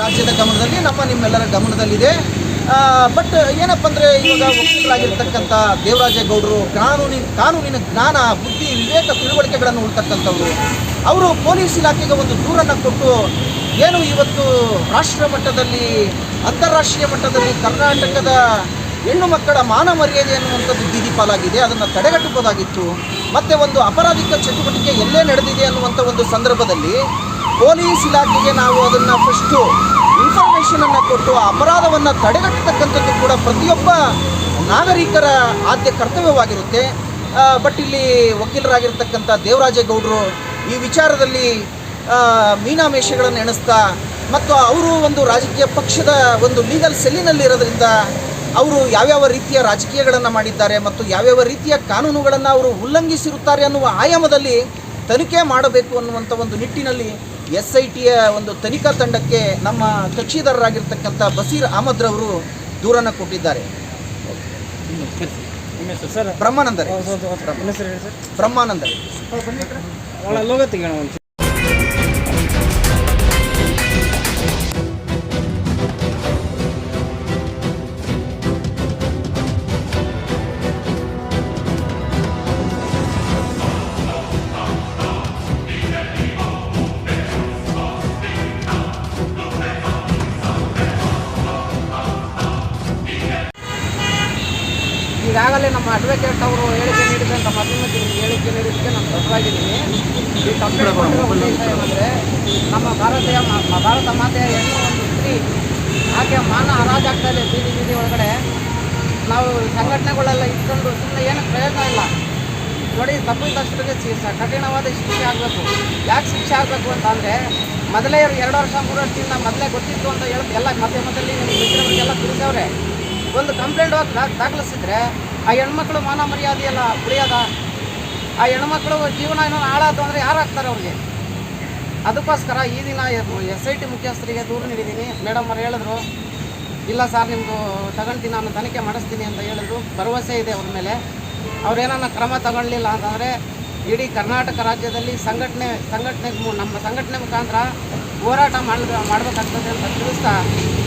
ರಾಜ್ಯದ ಗಮನದಲ್ಲಿ, ನಮ್ಮ ನಿಮ್ಮೆಲ್ಲರ ಗಮನದಲ್ಲಿದೆ. ಬಟ್ ಏನಪ್ಪ ಅಂದರೆ ಇವಾಗ ವಕೀಲರಾಗಿರ್ತಕ್ಕಂಥ ದೇವರಾಜೇಗೌಡರು ಕಾನೂನಿನ ಕಾನೂನಿನ ಜ್ಞಾನ, ಬುದ್ಧಿ, ವಿವೇಕ ತಿಳುವಳಿಕೆಗಳನ್ನು ಉಳ್ತಕ್ಕಂಥವ್ರು, ಅವರು ಪೊಲೀಸ್ ಇಲಾಖೆಗೆ ಒಂದು ದೂರನ್ನು ಕೊಟ್ಟು ಏನು ಇವತ್ತು ರಾಷ್ಟ್ರ ಮಟ್ಟದಲ್ಲಿ, ಅಂತಾರಾಷ್ಟ್ರೀಯ ಮಟ್ಟದಲ್ಲಿ ಕರ್ನಾಟಕದ ಹೆಣ್ಣು ಮಕ್ಕಳ ಮಾನ ಮರ್ಯಾದೆ ಅನ್ನುವಂಥದ್ದು ಬೀದಿ ಪಾಲಾಗಿದೆ ಅದನ್ನು ತಡೆಗಟ್ಟಬಹುದಾಗಿತ್ತು ಮತ್ತು ಒಂದು ಅಪರಾಧಿಕ ಚಟುವಟಿಕೆ ಎಲ್ಲೇ ನಡೆದಿದೆ ಅನ್ನುವಂಥ ಒಂದು ಸಂದರ್ಭದಲ್ಲಿ ಪೊಲೀಸ್ ಇಲಾಖೆಗೆ ನಾವು ಅದನ್ನು ಫಸ್ಟು ಇನ್ಫಾರ್ಮೇಷನನ್ನು ಕೊಟ್ಟು ಅಪರಾಧವನ್ನು ತಡೆಗಟ್ಟತಕ್ಕಂಥದ್ದು ಕೂಡ ಪ್ರತಿಯೊಬ್ಬ ನಾಗರಿಕರ ಆದ್ಯ ಕರ್ತವ್ಯವಾಗಿರುತ್ತೆ. ಬಟ್ ಇಲ್ಲಿ ವಕೀಲರಾಗಿರ್ತಕ್ಕಂಥ ದೇವರಾಜೇಗೌಡರು ಈ ವಿಚಾರದಲ್ಲಿ ಮೀನಾಮೇಷಗಳನ್ನು ಎಣಿಸ್ತಾ ಮತ್ತು ಅವರು ಒಂದು ರಾಜಕೀಯ ಪಕ್ಷದ ಒಂದು ಲೀಗಲ್ ಸೆಲ್ಲಿನಲ್ಲಿರೋದ್ರಿಂದ ಅವರು ಯಾವ್ಯಾವ ರೀತಿಯ ರಾಜಕೀಯಗಳನ್ನು ಮಾಡಿದ್ದಾರೆ ಮತ್ತು ಯಾವ್ಯಾವ ರೀತಿಯ ಕಾನೂನುಗಳನ್ನು ಅವರು ಉಲ್ಲಂಘಿಸಿರುತ್ತಾರೆ ಅನ್ನುವ ಆಯಾಮದಲ್ಲಿ ತನಿಖೆ ಮಾಡಬೇಕು ಅನ್ನುವಂಥ ಒಂದು ನಿಟ್ಟಿನಲ್ಲಿ ಎಸ್ ಐ ಟಿಯ ಒಂದು ತನಿಖಾ ತಂಡಕ್ಕೆ ನಮ್ಮ ಕಕ್ಷಿದಾರರಾಗಿರ್ತಕ್ಕಂಥ ಬಸೀರ್ ಅಹಮದ್ರವರು ದೂರನ್ನು ಕೊಟ್ಟಿದ್ದಾರೆ. ಬ್ರಹ್ಮಾನಂದರೇ ಬ್ರಹ್ಮಾನಂದರೇ ಈಗಾಗಲೇ ನಮ್ಮ ಅಡ್ವೊಕೇಟ್ ಅವರು ಹೇಳಿಕೆ ನೀಡಿದಂಥ ತಿಂಗಳು ಹೇಳಿಕೆ ನೀಡಿದ್ದಕ್ಕೆ ನಾನು ತಪ್ಪಾಗಿದ್ದೀನಿ ಈ ಕಂಪ್ಲೇಂಟ್ ಕೊಟ್ಟಿರೋ ಉದ್ದೇಶ ಏನಂದರೆ ನಮ್ಮ ಭಾರತೀಯ ಮ- ಭಾರತ ಮಾತೆಯ ಹೆಣ್ಣು ಒಂದು ಸ್ತ್ರೀ ಆಕೆ ಮಾನ ಹರಾಜಾಗ್ತಾ ಇದೆ ಬೀದಿ ಬೀದಿ ಒಳಗಡೆ. ನಾವು ಸಂಘಟನೆಗಳೆಲ್ಲ ಇಟ್ಕೊಂಡು ಸುಮ್ಮನೆ ಏನು ಪ್ರಯೋಜನ ಇಲ್ಲ. ನೋಡಿ ತಪ್ಪಿದಷ್ಟರಿಗೆ ಕಠಿಣವಾದ ಶಿಕ್ಷೆ ಆಗಬೇಕು. ಯಾಕೆ ಶಿಕ್ಷೆ ಆಗಬೇಕು ಅಂತ ಅಂದರೆ ಮೊದಲೇ ಎರಡು ವರ್ಷ ಮೂರು ವರ್ಷದಿಂದ ಮೊದಲೇ ಗೊತ್ತಿತ್ತು ಅಂತ ಹೇಳಿ ಎಲ್ಲ ಮಾಧ್ಯಮದಲ್ಲಿ ನಿಮ್ಮ ಮಿತ್ರರಿಗೆಲ್ಲ ತಿಳಿಸವ್ರೆ. ಒಂದು ಕಂಪ್ಲೇಂಟ್ ದಾಖಲಿಸಿದ್ರೆ ಆ ಹೆಣ್ಮಕ್ಳು ಮಾನ ಮರ್ಯಾದೆ ಎಲ್ಲ ಉಳಿಯೋದ ಆ ಹೆಣ್ಮಕ್ಳು ಜೀವನ ಏನೋ ಹಾಳಾತು ಅಂದರೆ ಯಾರು ಹಾಕ್ತಾರೆ ಅವ್ರಿಗೆ? ಅದಕ್ಕೋಸ್ಕರ ಈ ದಿನ ಎಸ್ ಐ ಟಿ ಮುಖ್ಯಸ್ಥರಿಗೆ ದೂರು ನೀಡಿದ್ದೀನಿ. ಮೇಡಮ್ ಅವ್ರು ಹೇಳಿದ್ರು, ಇಲ್ಲ ಸರ್ ನಿಮ್ಮದು ತಗೊಳ್ತೀನಿ ನಾನು ತನಿಖೆ ಮಾಡಿಸ್ತೀನಿ ಅಂತ ಹೇಳಿದ್ರು. ಭರವಸೆ ಇದೆ ಅವ್ರ ಮೇಲೆ. ಅವ್ರೇನನ್ನ ಕ್ರಮ ತಗೊಳ್ಳಿಲ್ಲ ಅಂತಂದರೆ ಇಡೀ ಕರ್ನಾಟಕ ರಾಜ್ಯದಲ್ಲಿ ಸಂಘಟನೆ ಸಂಘಟನೆ ನಮ್ಮ ಸಂಘಟನೆ ಮುಖಾಂತರ ಹೋರಾಟ ಮಾಡ್ಬೇಕು ಮಾಡಬೇಕಾಗ್ತದೆ ಅಂತ ತಿಳಿಸ್ತಾ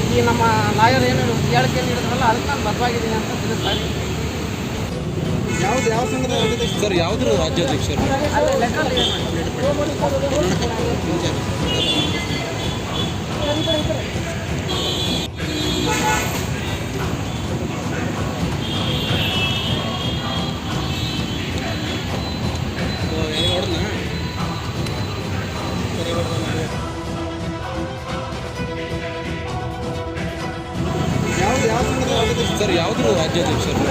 ಈ ನಮ್ಮ ಲಾಯರ್ ಏನು ಹೇಳಿಕೆ ನೀಡಿದ್ರಲ್ಲ ಅದಕ್ಕೆ ನಾನು ಬದ್ಧವಾಗಿದ್ದೀನಿ ಅಂತ ತಿಳಿಸ್ತಾರೆ ಯಾವ್ದು ಯಾವ ಸಂಘದ ಸರ್ ಯಾವ್ದ್ರ ರಾಜ್ಯಾಧ್ಯಕ್ಷರು? ಅದು ಸರ್ ಯಾವುದು ರಾಜ್ಯಾಧ್ಯಕ್ಷರು?